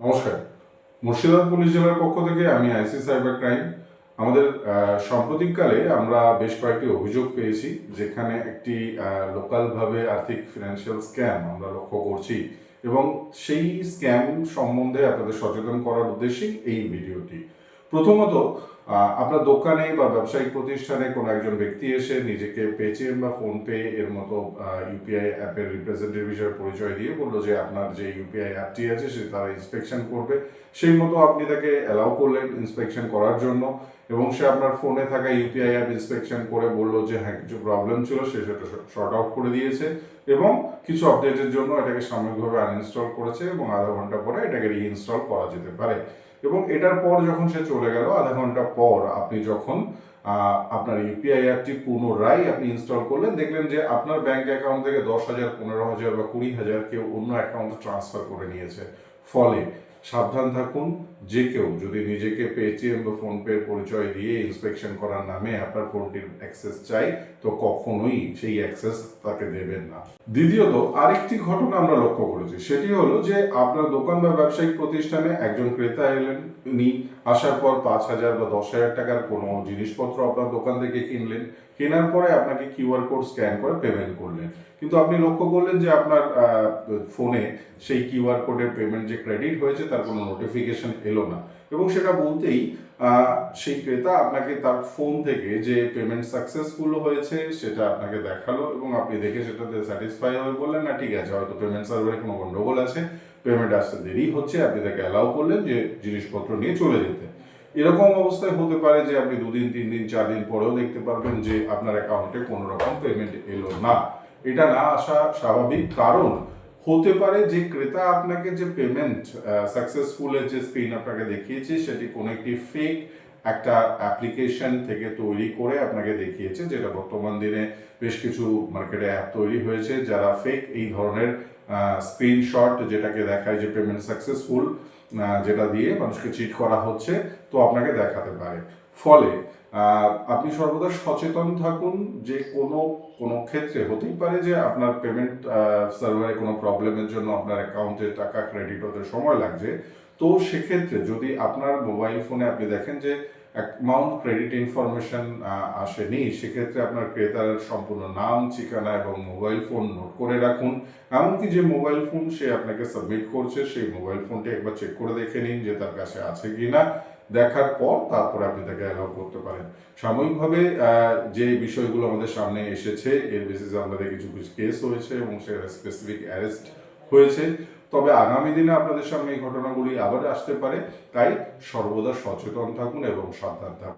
নমস্কার। মুর্শিদাবাদ পুলিশ জেলার পক্ষ থেকে আমি আইসি সাইবার ক্রাইম। আমাদের সাম্প্রতিককালে আমরা বেশ কয়েকটি অভিযোগ পেয়েছি, যেখানে একটি লোকালভাবে আর্থিক ফিনান্সিয়াল স্ক্যাম আমরা লক্ষ্য করছি এবং সেই স্ক্যাম সম্বন্ধে আপনাদের সচেতন করার উদ্দেশ্যেই এই ভিডিওটি। প্রথমত আপনার দোকানে বা ব্যবসায়িক প্রতিষ্ঠানে কোনো একজন ব্যক্তি এসে নিজেকে পেটিএম বা ফোনপে এর মতো ইউপিআই অ্যাপের রিপ্রেজেন্টেটিভ হিসেবে পরিচয় দিয়ে বলল যে আপনার যে ইউপিআই অ্যাপটি আছে সে তারা ইন্সপেকশন করবে। সেই মতো আপনি তাকে অ্যালাউ করলেন ইন্সপেকশন করার জন্য এবং সে আপনার ফোনে থাকা ইউপিআই অ্যাপ ইন্সপেকশন করে বলল যে হ্যাঁ কিছু প্রবলেম ছিল, সে সেটা শর্ট আউট করে দিয়েছে এবং কিছু আপডেটের জন্য এটাকে সাময়িকভাবে আনইনস্টল করেছে এবং আধা ঘণ্টা পরে এটাকে রিইনস্টল করা যেতে পারে। এবং এটার পর যখন সে চলে গেল, আধা ঘণ্টা পর আপনি যখন আপনার ইউপিআই অ্যাপটি পুনরায় আপনি ইনস্টল করলেন, দেখলেন যে আপনার ব্যাংক অ্যাকাউন্ট থেকে দশ হাজার, পনেরো হাজার বা কুড়ি হাজার কেউ অন্য অ্যাকাউন্টে ট্রান্সফার করে নিয়েছে। ফলে সাবধান থাকুন, যে কেউ যদি নিজেকে পেটিএম বা ফোনপের পরিচয় দিয়ে ইন্সপেকশন করার নামে আপনার ফোনটির অ্যাক্সেস চাই তো কখনোই সেই অ্যাক্সেস তাকে দেবেন না। দ্বিতীয়ত, আরেকটি ঘটনা আমরা লক্ষ্য করেছি, সেটি হলো যে আপনার দোকান বা ব্যবসায়িক প্রতিষ্ঠানে একজন ক্রেতা এলেন, উনি আসার পর পাঁচ হাজার বা দশ হাজার টাকার কোনো জিনিসপত্র আপনার দোকান থেকে কিনলেন, কেনার পরে আপনাকে কিউআর কোড স্ক্যান করে পেমেন্ট করলেন। কিন্তু আপনি লক্ষ্য করলেন যে আপনার ফোনে সেই কিউআর কোডের পেমেন্ট যে ক্রেডিট হয়েছে কোনো নোটিফিকেশন এলো না। এবং সেটা বলতেই সেই ক্রেতা আপনাকে তার ফোন থেকে যে পেমেন্ট সাকসেসফুল হয়েছে সেটা আপনাকে দেখাল এবং আপনি দেখে সেটাতে স্যাটিসফাই হয়ে বললেন, না, ঠিক আছে, হয়তো পেমেন্ট সার্ভারে কোনো গন্ডগোল আছে পেমেন্ট আসতে দেরি হচ্ছে, আপনি তাকে অ্যালাউ করলেন যে জিনিসপত্র নিয়ে চলে যেতে। এরকম অবস্থায় হতে পারে যে আপনি দুদিন, তিন দিন, চার দিন পরেও দেখতে পারবেন যে আপনার অ্যাকাউন্টে কোনো রকম পেমেন্ট এলো না। এটা না আসা স্বাভাবিক কারণ হতে পারে যে ক্রেতা আপনাকে যে পেমেন্ট সাকসেসফুলের যে স্ক্রিন আপনাকে দেখিয়েছে, সেটি কোনো একটি ফেক একটা অ্যাপ্লিকেশন থেকে তৈরি করে আপনাকে দেখিয়েছে, যেটা বর্তমান দিনে বেশ কিছু মার্কেটে অ্যাপ তৈরি হয়েছে, যারা ফেক এই ধরনের স্ক্রিনশট যেটাকে দেখায় যে পেমেন্ট সাকসেসফুল যেটা দিয়ে মানুষকে চিট করা হচ্ছে, তো আপনাকে দেখাতে পারে। ফলে আপনি সর্বদা সচেতন থাকুন যে কোনো কোনো ক্ষেত্রে হতেই পারে যে আপনার পেমেন্ট সার্ভারে কোনো প্রবলেমের জন্য আপনার অ্যাকাউন্টে টাকা ক্রেডিট হতে সময় লাগছে। তো সেক্ষেত্রে যদি আপনার মোবাইল ফোনে আপনি দেখেন যে অ্যামাউন্ট ক্রেডিট ইনফরমেশন আসেনি সেক্ষেত্রে আপনার ক্রেতার সম্পূর্ণ নাম, ঠিকানা এবং মোবাইল ফোন নোট করে রাখুন। এমনকি যে মোবাইল ফোন সে আপনাকে সাবমিট করছে, সেই মোবাইল ফোনটি একবার চেক করে দেখে নিন যে তার কাছে আছে কিনা। দেখার পর তারপরে আপনি তাকে অ্যালাউ করতে পারেন। সাময়িকভাবে যে বিষয়গুলো আমাদের সামনে এসেছে, এর বেসিস আমাদের কিছু কিছু কেস হয়েছে এবং সেখানে স্পেসিফিক অ্যারেস্ট হয়েছে। তবে আগামী দিনে আপনাদের সামনে এই ঘটনাগুলি আবার আসতে পারে। তাই সর্বদা সচেতন থাকুন এবং সাবধান থাকুন।